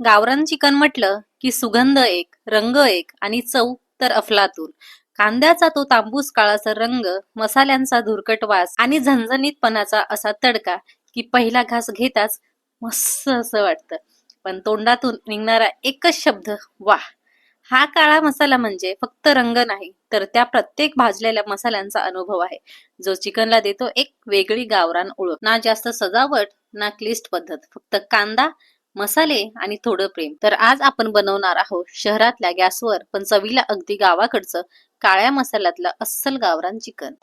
गावरान चिकन म्हटलं की सुगंध एक रंग एक आणि चव तर अफलातून. कांद्याचा तो तांबूस काळाचा रंग मसाल्यांचा धुरकट वास आणि झणझणीतपणाचा असा तडका की पहिला घास घेताच मस्त असं वाटतं. पण तोंडातून निघणारा एकच शब्द वाह! हा काळा मसाला म्हणजे फक्त रंग नाही तर त्या प्रत्येक भाजलेल्या मसाल्यांचा अनुभव आहे. जो चिकनला देतो एक वेगळी गावरान ओळख. ना जास्त सजावट ना क्लिष्ट पद्धत. फक्त कांदा मसाले आणि थोडं प्रेम. तर आज आपण बनवणार आहोत शहरातल्या गॅसवर पण चवीला अगदी गावाकडचं काळ्या मसाल्यातलं अस्सल गावरान चिकन.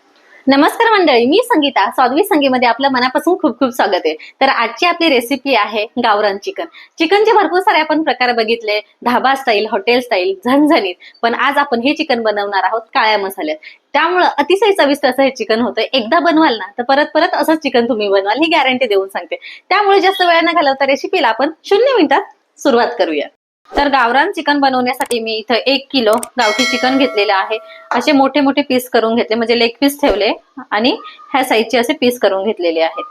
नमस्कार मंडळी मी संगीता. स्वादवी संगीमध्ये आपलं मनापासून खूप खूप स्वागत आहे. तर आजची आपली रेसिपी आहे गावरान चिकन. चिकनचे भरपूर सारे आपण प्रकार बघितले. धाबा स्टाईल हॉटेल स्टाईल झणझणीत. पण आज आपण हे चिकन बनवणार आहोत काळ्या मसाल्यात. त्यामुळं अतिशय चविष्ट असं हे चिकन होतं. एकदा बनवाल ना तर परत परत असंच चिकन तुम्ही बनवाल ही गॅरंटी देऊन सांगते. त्यामुळे जास्त वेळ न घालवता रेसिपीला आपण शून्य मिनिटात सुरुवात करूया. तर गावरान चिकन बनवण्यासाठी मी इथं एक किलो गावठी चिकन घेतलेलं आहे. असे मोठे मोठे पीस करून घेतले म्हणजे लेग पीस ठेवले आणि ह्या साईजचे असे पीस करून घेतलेले आहेत.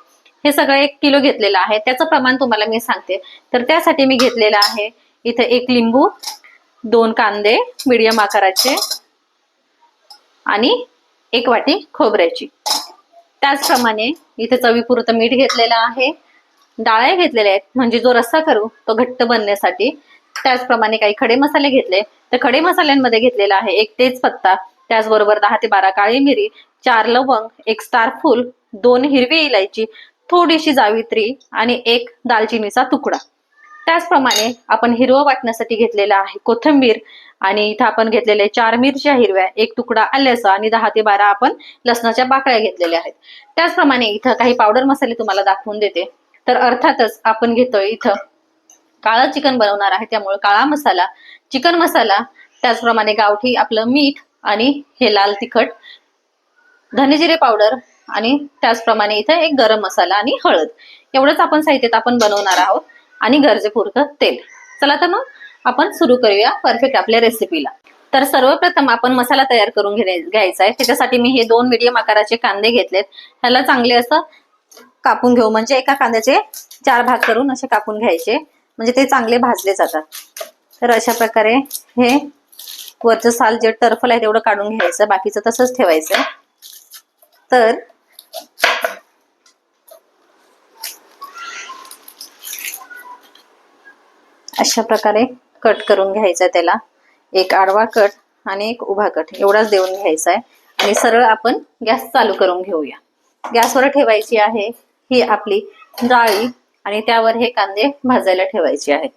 हे सगळं एक किलो घेतलेलं आहे. त्याचं प्रमाण तुम्हाला मी सांगते. तर त्यासाठी मी घेतलेलं आहे इथं एक लिंबू दोन कांदे मीडियम आकाराचे आणि एक वाटी खोबऱ्याची. त्याचप्रमाणे इथे चवीपुरतं मीठ घेतलेलं आहे. डाळ्या घेतलेल्या आहेत म्हणजे जो रस्सा करू तो घट्ट बनण्यासाठी. त्याचप्रमाणे काही खडे मसाले घेतले तर खडे मसाल्यांमध्ये घेतलेला आहे एक तेजपत्ता त्याचबरोबर दहा ते बारा काळी मिरी चार लवंग एक स्टार फूल दोन हिरवी इलायची थोडीशी जावित्री आणि एक दालचिनीचा तुकडा. त्याचप्रमाणे आपण हिरवं वाटण्यासाठी घेतलेला आहे कोथिंबीर आणि इथं आपण घेतलेले चार मिरच्या हिरव्या एक तुकडा आल्याचा आणि दहा ते बारा आपण लसणाच्या बाकड्या घेतलेल्या आहेत. त्याचप्रमाणे इथं काही पावडर मसाले तुम्हाला दाखवून देते. तर अर्थातच आपण घेतोय इथं काळं चिकन बनवणार आहे त्यामुळे काळा मसाला चिकन मसाला त्याचप्रमाणे गावठी आपलं मीठ आणि हे लाल तिखट धनेजिरे पावडर आणि त्याचप्रमाणे इथं एक गरम मसाला आणि हळद. एवढंच आपण साहित्यात आपण बनवणार आहोत आणि गरजेपुरतं तेल. चला तर मग आपण सुरू करूया परफेक्ट आपल्या रेसिपीला. तर सर्वप्रथम आपण मसाला तयार करून घेणे घ्यायचा आहे. त्याच्यासाठी मी हे दोन मीडियम आकाराचे कांदे घेतलेत. ह्याला चांगले असं कापून घेऊ. म्हणजे एका कांद्याचे चार भाग करून असे कापून घ्यायचे. म्हणजे ते चांगले भाजले जातात. तर अशा प्रकारे हे वरचं साल जे टर्फल आहे तेवढं काढून घ्यायचं बाकीचं तसंच ठेवायचं. तर अशा प्रकारे कट करून घ्यायचं त्याला. एक आडवा कट आणि एक उभा कट एवढाच देऊन घ्यायचा आहे. आणि सरळ आपण गॅस चालू करून घेऊया. गॅसवर ठेवायची आहे ही आपली जाळी आणि त्यावर हे कांदे भाजायला ठेवायचे आहेत.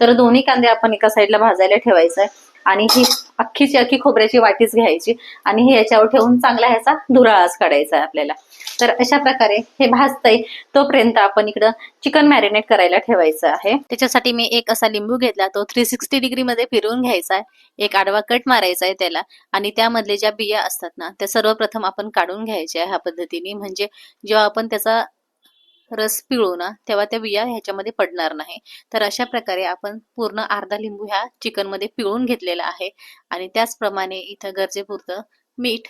तर दोन्ही कांदे आपण एका साईडला भाजायला ठेवायचं आहे आणि ही अख्खीची अख्खी खोबऱ्याची वाटीच घ्यायची. आणि हे याच्यावर ठेवून चांगला ह्याचा धुराळाच काढायचा आहे आपल्याला. तर अशा प्रकारे हे भाजतंय. तोपर्यंत आपण इकडं चिकन मॅरिनेट करायला ठेवायचं आहे. त्याच्यासाठी मी एक असा लिंबू घेतला. तो थ्री सिक्स्टी डिग्री मध्ये फिरवून घ्यायचा आहे. एक आडवा कट मारायचा आहे त्याला. आणि त्यामधले ज्या बिया असतात ना त्या सर्वप्रथम आपण काढून घ्यायच्या ह्या पद्धतीने. म्हणजे जेव्हा आपण त्याचा रस पिळू ना तेव्हा त्या बिया ह्याच्यामध्ये पडणार नाही. तर अशा प्रकारे आपण पूर्ण अर्धा लिंबू ह्या चिकनमध्ये पिळून घेतलेला आहे. आणि त्याचप्रमाणे इथं गरजेपुरतं मीठ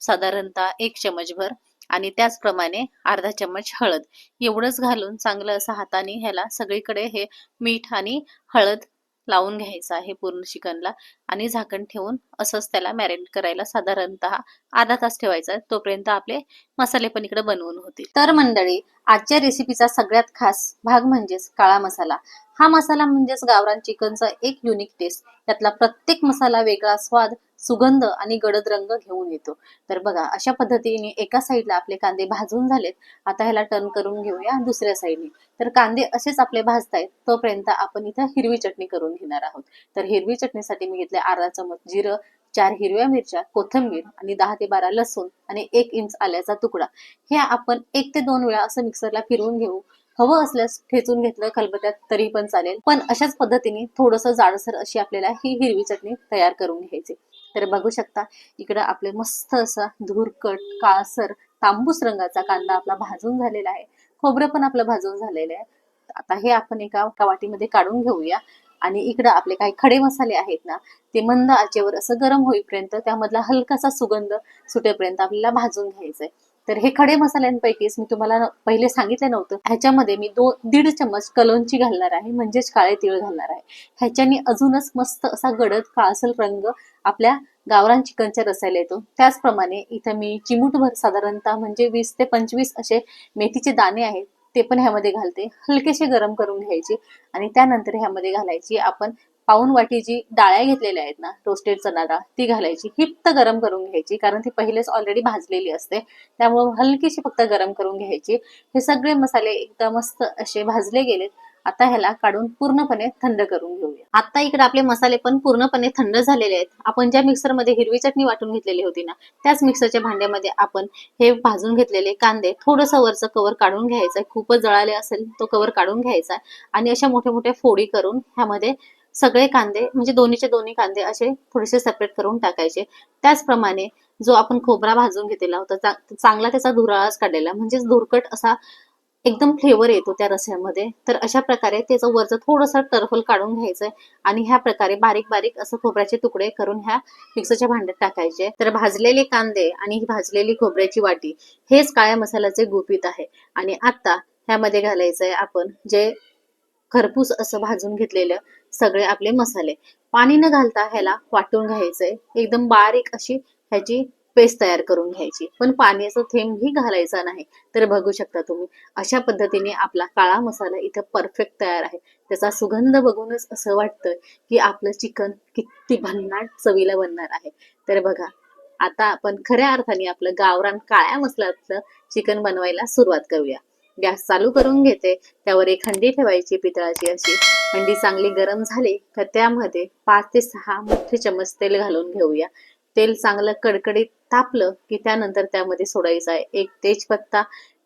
साधारणतः एक चमचभर आणि त्याचप्रमाणे अर्धा चमच हळद. एवढंच घालून चांगलं असं हाताने ह्याला सगळीकडे हे मीठ आणि हळद लावून घ्यायचं आहे पूर्ण चिकनला आणि झाकण ठेवून असंच त्याला मॅरिनेट करायला साधारणतः अर्धा तास ठेवायचा तोपर्यंत आपले मसाले पण इकडे बनवून होतील. तर मंडळी आजच्या रेसिपीचा सगळ्यात खास भाग म्हणजेच काळा मसाला. हा मसाला म्हणजेच गावरान चिकनचा एक युनिक टेस्ट त्यातला प्रत्येक मसाला वेगळा स्वाद सुगंध आणि गडद रंग घेऊन येतो. तर बघा अशा पद्धतीने एका साईडला आपले कांदे भाजून झालेत. आता ह्याला टर्न करून घेऊया दुसऱ्या साईडने तर कांदे असेच आपले भाजतायत तोपर्यंत आपण इथं हिरवी चटणी करून घेणार आहोत. तर हिरवी चटणीसाठी मी घेतले अर्धा चमच जिरं चार हिरव्या मिरच्या कोथिंबीर आणि दहा ते बारा लसूण आणि एक इंच आल्याचा तुकडा. हे आपण एक ते दोन वेळा असं मिक्सरला फिरवून घेऊ. हवं असल्यास ठेचून घेतलं खलबत्यात तरी पण चालेल. पण अशाच पद्धतीने थोडंसं जाडसर अशी आपल्याला ही हिरवी चटणी तयार करून घ्यायची. तर बघू शकता इकडं आपले मस्त असा धुरकट काळसर तांबूस रंगाचा कांदा आपला भाजून झालेला आहे. खोबरं पण आपलं भाजून झालेलं आहे. आता हे आपण एका एका वाटीमध्ये काढून घेऊया. आणि इकडं आपले काही खडे मसाले आहेत ना ते मंद आचेवर असं गरम होईपर्यंत त्यामधला हलकासा सुगंध सुटेपर्यंत आपल्याला भाजून घ्यायचंय. तर हे खडे मसाल्यांपैकीच मी तुम्हाला पहिले सांगितलं नव्हतं. ह्याच्यामध्ये मी दोन दीड चम्मच कलोंची घालणार आहे म्हणजेच काळे तीळ घालणार आहे. ह्याच्याने अजूनच मस्त असा गडद काळसर रंग आपल्या गावरान चिकनच्या रसायला येतो. त्याचप्रमाणे इथं मी चिमूटभर साधारणतः म्हणजे वीस ते पंचवीस असे मेथीचे दाणे आहेत ते पण ह्यामध्ये घालते. हलकेसे गरम करून घ्यायचे आणि त्यानंतर ह्यामध्ये घालायची आपण पाऊन वाटी जी डाळ्या घेतलेल्या आहेत ना रोस्टेड चणा डाळ ती घालायची. हिप्त गरम करून घ्यायची कारण ती पहिलेच ऑलरेडी भाजलेली असते. त्यामुळे हलकीशी फक्त गरम करून घ्यायची. हे सगळे मसाले एकदम मस्त असे भाजले गेलेत. आता ह्याला काढून पूर्णपणे थंड करून घेऊया. आता इकडे आपले मसाले पण पूर्णपणे थंड झालेले आहेत. आपण ज्या मिक्सरमध्ये हिरवी चटणी वाटून घेतलेली होती ना त्याच मिक्सरच्या भांड्यामध्ये आपण हे भाजून घेतलेले कांदे थोडंसं वरचं कवर काढून घ्यायचं खूपच जळाले असेल तो कवर काढून घ्यायचा आणि अशा मोठ्या मोठ्या फोडी करून ह्यामध्ये सगळे कांदे म्हणजे दोन्हीचे दोन्ही कांदे असे थोडेसे सेपरेट करून टाकायचे. त्याचप्रमाणे जो आपण खोबरा भाजून घेतलेला होता चांगला त्याचा धुराळाच काढलेला म्हणजेच धुरकट असा एकदम फ्लेवर येतो त्या रस्यामध्ये. तर अशा प्रकारे त्याचं वरचं थोडंसं टर्फल काढून घ्यायचंय आणि ह्या प्रकारे बारीक बारीक असं खोबऱ्याचे तुकडे करून ह्या मिक्सरच्या भांड्यात टाकायचे. तर भाजलेले कांदे आणि ही भाजलेली खोबऱ्याची वाटी हेच काळ्या मसाल्याचे गुपित आहे. आणि आता ह्यामध्ये घालायचंय आपण जे खरपूस असं भाजून घेतलेलं सगळे आपले मसाले. पाणी न घालता ह्याला वाटून घ्यायचंय. एकदम बारीक अशी ह्याची पेस्ट तयार करून घ्यायची. पण पाण्याचा थेंबही घालायचा नाही. तर बघू शकता तुम्ही अशा पद्धतीने आपला काळा मसाला इथं परफेक्ट तयार आहे. त्याचा सुगंध बघूनच असं वाटतं की आपलं चिकन किती भन्नाट चवीला बनणार आहे. तर बघा आता आपण खऱ्या अर्थाने आपलं गावरान काळ्या मसाल्यातलं चिकन बनवायला सुरुवात करूया. गॅस चालू करून घेते. त्यावर एक हंडी ठेवायची पितळाची अशी. हंडी चांगली गरम झाली तर त्यामध्ये पाच ते सहा मोठे चमच तेल घालून घेऊया. तेल चांगलं कडकडीत तापलं की त्यानंतर त्यामध्ये सोडायचं आहे. एक तेजपत्ता.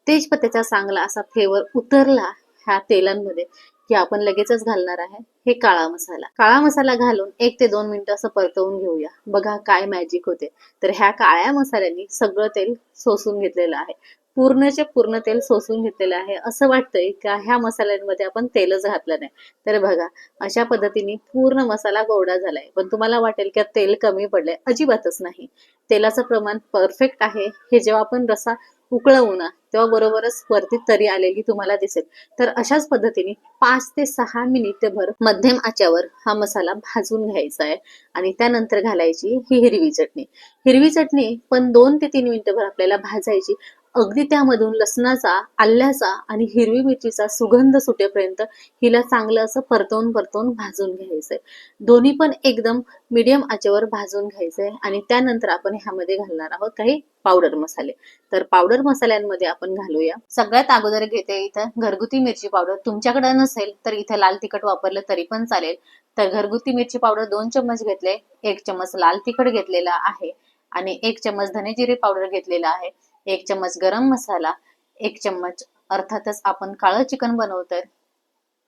तेजपत्त्याचा चांगला असा फ्लेवर उतरला ह्या तेलांमध्ये की आपण लगेचच घालणार आहे. हे काळा मसाला. काळा मसाला घालून एक ते दोन मिनिटं असं परतवून घेऊया. बघा काय मॅजिक होते. तर ह्या काळ्या मसाल्यांनी सगळं तेल सोसून घेतलेलं आहे. पूर्णचे पूर्ण तेल सोसून घेतलेलं आहे. असं वाटतंय का ह्या मसाल्यांमध्ये आपण तेलच घातलं नाही? तर बघा अशा पद्धतीने पूर्ण मसाला गोडा झालाय. पण तुम्हाला वाटेल की तेल कमी पडलंय. अजिबातच नाही. तेलाचं प्रमाण परफेक्ट आहे. हे जेव्हा आपण रसा उकळवू ना तेव्हा बरोबरच वरती तरी आलेली तुम्हाला दिसेल. तर अशाच पद्धतीने पाच ते सहा मिनिटभर मध्यम आच्यावर हा मसाला भाजून घ्यायचा आहे. आणि त्यानंतर घालायची ही हिरवी चटणी. हिरवी चटणी पण दोन ते तीन मिनिटभर आपल्याला भाजायची. अगदी त्यामधून लसणाचा आल्याचा आणि हिरवी मिरचीचा सुगंध सुटेपर्यंत हिला चांगलं असं परतवून परतवून भाजून घ्यायचंय. दोन्ही पण एकदम मीडियम आचेवर भाजून घ्यायचंय आणि त्यानंतर आपण ह्यामध्ये घालणार आहोत काही पावडर मसाले. तर पावडर मसाल्यांमध्ये आपण घालूया. सगळ्यात अगोदर घेते इथं घरगुती मिरची पावडर तुमच्याकडे नसेल तर इथे लाल तिखट वापरलं तरी पण चालेल. तर घरगुती मिरची पावडर दोन चम्मच घेतले. एक चम्मच लाल तिखट घेतलेला आहे आणि एक चम्मच धने जिरे पावडर घेतलेला आहे. एक चम्मच गरम मसाला एक चम्मच अर्थातच आपण काळं चिकन बनवतोय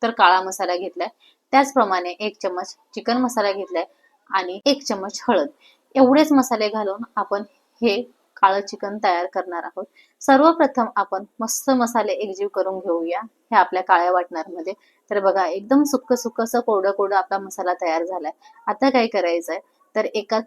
तर काळा मसाला घेतलाय. त्याचप्रमाणे एक चम्मच चिकन मसाला घेतलाय आणि एक चम्मच हळद. एवढेच मसाले घालून आपण हे काळं चिकन तयार करणार आहोत. सर्वप्रथम आपण मस्त मसाले एकजीव करून घेऊया हे आपल्या काळ्या वाटणारमध्ये तर बघा एकदम सुक्क सुक्क असं कोरडं कोरडं आपला मसाला तयार झालाय. आता काय करायचंय? तर एका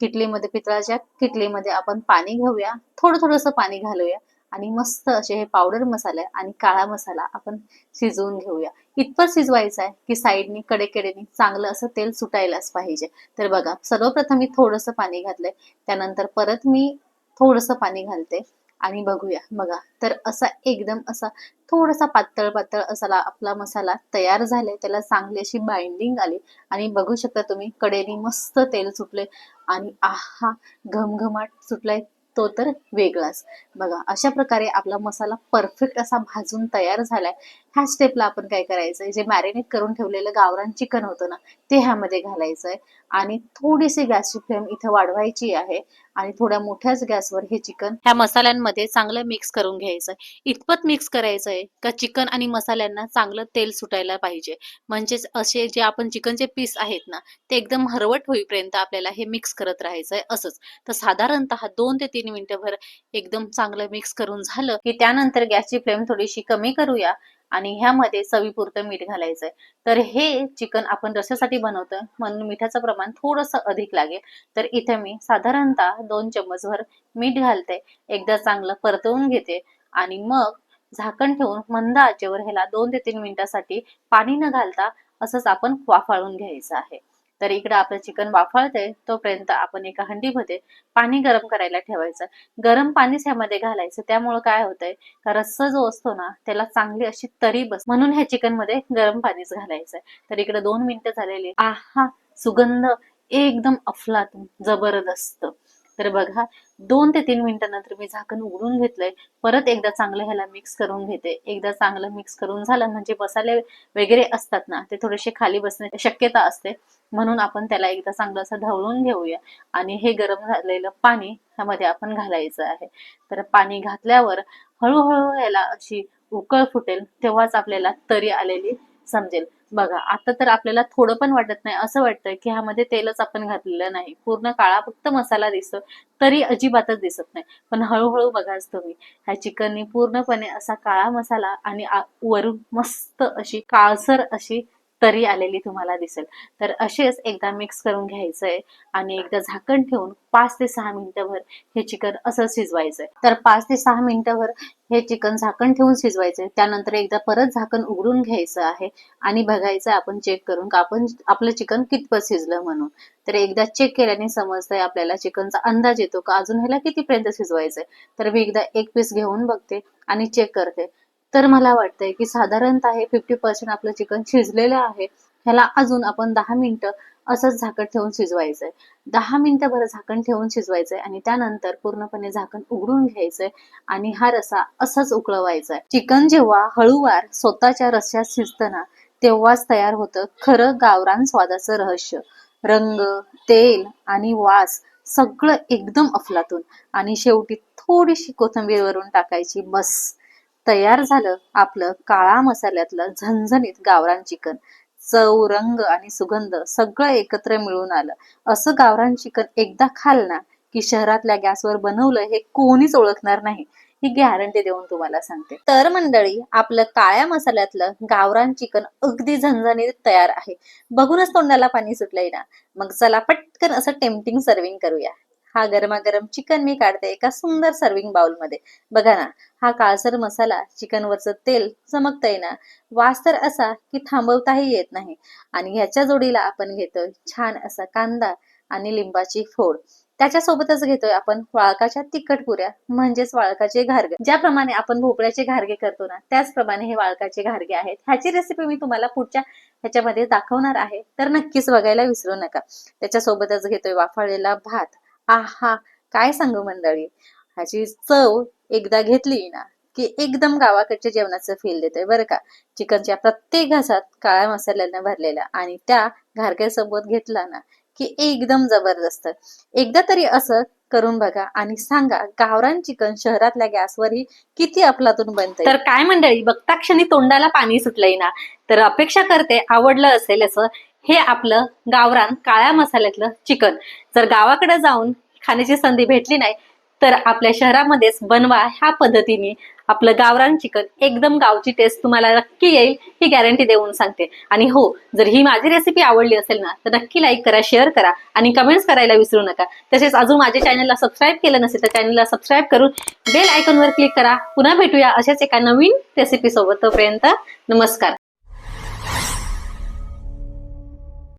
किटलीमध्ये पितळाच्या किटलीमध्ये आपण पाणी घेऊया थोडं थोडंसं पाणी घालूया आणि मस्त असे हे पावडर मसाले आणि काळा मसाला आपण शिजवून घेऊया. इतपत शिजवायचं आहे की साईडनी कडेकडेने चांगलं असं तेल सुटायलाच पाहिजे. तर बघा सर्वप्रथम मी थोडंसं पाणी घातलंय. त्यानंतर परत मी थोडंसं पाणी घालते. आणि बघूया. बघा तर असा एकदम असा थोडासा पातळ पातळ असा आपला मसाला तयार झालाय. त्याला चांगली अशी बाइंडिंग आली. आणि बघू शकता तुम्ही कडेने मस्त तेल सुटले आणि आहा घमघमाट सुटलाय तो तर वेगळाच. बघा अशा प्रकारे आपला मसाला परफेक्ट असा भाजून तयार झालाय. ह्या स्टेपला आपण काय करायचंय? जे मॅरिनेट करून ठेवलेलं गावरान चिकन होतं ना ते ह्यामध्ये घालायचंय. आणि थोडीशी गॅसची फ्लेम इथं वाढवायची आहे आणि थोड्या मोठ्याच गॅसवर हे चिकन ह्या मसाल्यांमध्ये चांगलं मिक्स करून घ्यायचंय. इतपत मिक्स करायचंय का चिकन आणि मसाल्यांना चांगलं तेल सुटायला पाहिजे. म्हणजेच असे जे आपण चिकनचे पीस आहेत ना ते एकदम हरवट होईपर्यंत आपल्याला हे मिक्स करत राहायचंय असंच. तर साधारणतः दोन ते तीन मिनिटभर एकदम चांगलं मिक्स करून झालं की त्यानंतर गॅसची फ्लेम थोडीशी कमी करूया. आणि ह्यामध्ये चवीपुरतं मीठ घालायचंय. तर हे चिकन आपण रस्यासाठी बनवतोय म्हणून मिठाचं प्रमाण थोडंसं अधिक लागेल. तर इथे मी साधारणतः दोन चम्मचभर मीठ घालते एकदा चांगलं परतवून घेते आणि मग झाकण ठेवून मंद आचेवर ह्याला दोन ते तीन मिनिटासाठी पाणी न घालता असंच आपण वाफाळून घ्यायचं आहे. तर इकडे आपलं चिकन वाफाळतंय तोपर्यंत आपण एका हंडीमध्ये पाणी गरम करायला ठेवायचं. गरम पाणीच ह्यामध्ये घालायचं त्यामुळे काय होतंय का रस्सा जो असतो ना त्याला चांगली अशी तरी बस म्हणून ह्या चिकनमध्ये गरम पाणीच घालायचंय तर इकडे दोन मिनिटं झालेली. आहा सुगंध एकदम अफलातून जबरदस्त. तर बघा दोन ते तीन मिनिटांनंतर मी झाकण उघडून घेतलंय. परत एकदा चांगलं ह्याला मिक्स करून घेते. एकदा चांगलं मिक्स करून झालं म्हणजे मसाले वगैरे असतात ना ते थोडेसे खाली बसण्याची शक्यता असते. म्हणून आपण त्याला एकदा चांगलं असं ढवळून घेऊया. आणि हे गरम झालेलं पाणी ह्यामध्ये आपण घालायचं आहे. तर पाणी घातल्यावर हळूहळू याला अशी उकळ फुटेल तेव्हाच आपल्याला तरी आलेली समजेल. बघा आता तर आपल्याला थोडं पण वाटत नाही. असं वाटतंय की ह्यामध्ये तेलच आपण घातलेलं नाही. पूर्ण काळा फक्त मसाला दिसतो तरी अजिबातच दिसत नाही. पण हळूहळू बघाच तुम्ही ह्या चिकननी पूर्णपणे असा काळा मसाला आणि वरून मस्त अशी काळसर अशी तरी आलेली तुम्हाला दिसेल. तर असेच एकदा मिक्स करून घ्यायचंय आणि एकदा झाकण ठेवून पाच ते सहा मिनिटंभर हे चिकन असं शिजवायचंय. तर पाच ते सहा मिनिटंभर हे चिकन झाकण ठेवून शिजवायचंय. त्यानंतर एकदा परत झाकण उघडून घ्यायचं आहे आणि बघायचं आपण चेक करून का आपण आपलं चिकन कितपत शिजलं म्हणून. तर एकदा चेक केल्याने समजतंय आपल्याला चिकनचा अंदाज येतो का? अजून ह्याला कितीपर्यंत शिजवायचंय? तर मी एकदा एक पीस घेऊन बघते आणि चेक करते. तर मला वाटतंय की साधारणतः हे फिफ्टी पर्सेंट आपलं चिकन शिजलेलं आहे. ह्याला अजून आपण दहा मिनिटं असंच झाकण ठेवून शिजवायचंय. दहा मिनिटं बरं झाकण ठेवून शिजवायचंय आणि त्यानंतर पूर्णपणे झाकण उघडून घ्यायचंय आणि हा रसा असाच उकळवायचा चिकन जेव्हा हळूवार स्वतःच्या रस्स्यात शिजताना तेव्हाच तयार होतं खरं गावरान स्वादाचं रहस्य. रंग तेल आणि वास सगळं एकदम अफलातून आणि शेवटी थोडीशी कोथिंबीर वरून टाकायची बस. तयार झालं आपलं काळा मसाल्यातलं झणझणीत गावरान चिकन. चव रंग आणि सुगंध सगळं एकत्र मिळून आलं. असं गावरान चिकन एकदा खाल ना की शहरातल्या गॅसवर बनवलं हे कोणीच ओळखणार नाही. ही गॅरंटी देऊन तुम्हाला सांगते. तर मंडळी आपलं काळ्या मसाल्यातलं गावरान चिकन अगदी झणझणीत तयार आहे. बघूनच तोंडाला पाणी सुटलंय ना. मग चला पटकन असं टेम्पटिंग सर्विंग करूया. हा गरमागरम चिकन मी काढते एका सुंदर सर्विंग बाउलमध्ये बघा ना हा काळसर मसाला चिकनवरचं तेल चमकतंय ना वास तर असा की थांबवताही येत नाही. आणि ह्याच्या जोडीला आपण घेतोय छान असा कांदा आणि लिंबाची फोड. त्याच्यासोबतच घेतोय आपण वाळकाच्या तिखट पुऱ्या म्हणजेच वाळकाचे घारगे. ज्याप्रमाणे आपण भोपळ्याचे घारगे करतो ना त्याचप्रमाणे हे वाळकाचे घारगे आहेत. ह्याची रेसिपी मी तुम्हाला पुढच्या ह्याच्यामध्ये दाखवणार आहे तर नक्कीच बघायला विसरू नका. त्याच्यासोबतच घेतोय वाफाळलेला भात. आहा काय सांगू मंडळी? ह्याची चव एकदा घेतली ना की एकदम गावाकडच्या जेवणाचं फील देतोय बरं का? चिकनच्या प्रत्येक घासात काळ्या मसाल्यानं भरलेला आणि त्या घारक्यासोबत घेतला ना की एकदम जबरदस्त. एकदा तरी असं करून बघा आणि सांगा गावरान चिकन शहरातल्या गॅसवरही किती अफलातून बनतंय? तर काय मंडळी बघता क्षणी तोंडाला पाणी सुटलंय ना तर अपेक्षा करते आवडलं असेल असं हे आपलं गावरान काळ्या मसाल्यातलं चिकन. जर गावाकडे जाऊन खाण्याची संधी भेटली नाही तर आपल्या शहरामध्येच बनवा ह्या पद्धतीने आपलं गावरान चिकन. एकदम गावची टेस्ट तुम्हाला नक्की येईल ही गॅरंटी देऊन सांगते. आणि हो जर ही माझी रेसिपी आवडली असेल ना तर नक्की लाईक करा शेअर करा आणि कमेंट्स करायला विसरू नका. तसेच अजून माझ्या चॅनलला सबस्क्राईब केलं नसेल तर चॅनलला सबस्क्राईब करून बेल आयकॉनवर क्लिक करा. पुन्हा भेटूया अशाच एका नवीन रेसिपी सोबत. तोपर्यंत नमस्कार.